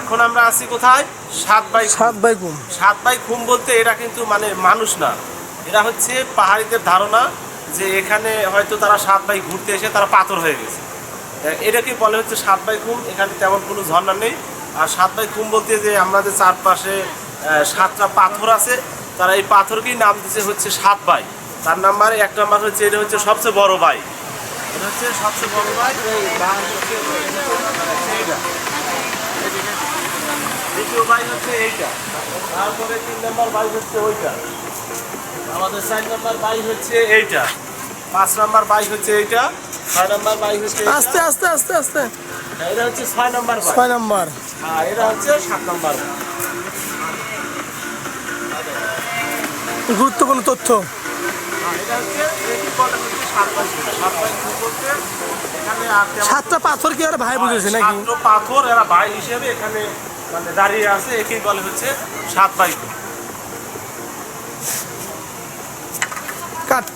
এখন আমরা আছি কোথায়? সাত বাই সাত বাই কুম সাত বাই খুম বলতে এরা কিন্তু মানে মানুষ না। এরা হচ্ছে পাহাড়িদের ধারণা যে এখানে হয়তো তারা সাত বাই ঘুরতে এসে তারা পাথর হয়ে গেছে। এটাকে বলে হচ্ছে সাত বাই খুম এখানে তেমন কোনো ঝর্ণা নেই। আর সাত বাই খুম বলতে যে আমাদের চারপাশে সাতটা পাথর আছে। তারা এই পাথরকেই নাম দিচ্ছে হচ্ছে সাত বাই। তার নাম্বার এক নাম্বার হচ্ছে এটা হচ্ছে সবচেয়ে বড় বাই। এটা হচ্ছে সবচেয়ে বড় বাই। দ্বিতীয় বাই হচ্ছে এইটা। তারপরে তিন নম্বর বাই হচ্ছে ওইটা। আমাদের চার নম্বর বাই হচ্ছে এইটা। পাঁচ নম্বর বাই হচ্ছে এইটা। ছয় নম্বর বাই হচ্ছে আস্তে আস্তে আস্তে আস্তে। এটা হচ্ছে ছয় নম্বর ছয় নাম্বার। আর এটা হচ্ছে সাত নম্বর গুরুত্বপূর্ণ তথ্য। তেমন- সাতটা পাথর কি আর ভাই বুঝেছে নাকি? পাথর এরা ভাই হিসেবে এখানে মানে দাঁড়িয়ে আছে একেই বলে হচ্ছে সাত বাইক কাট।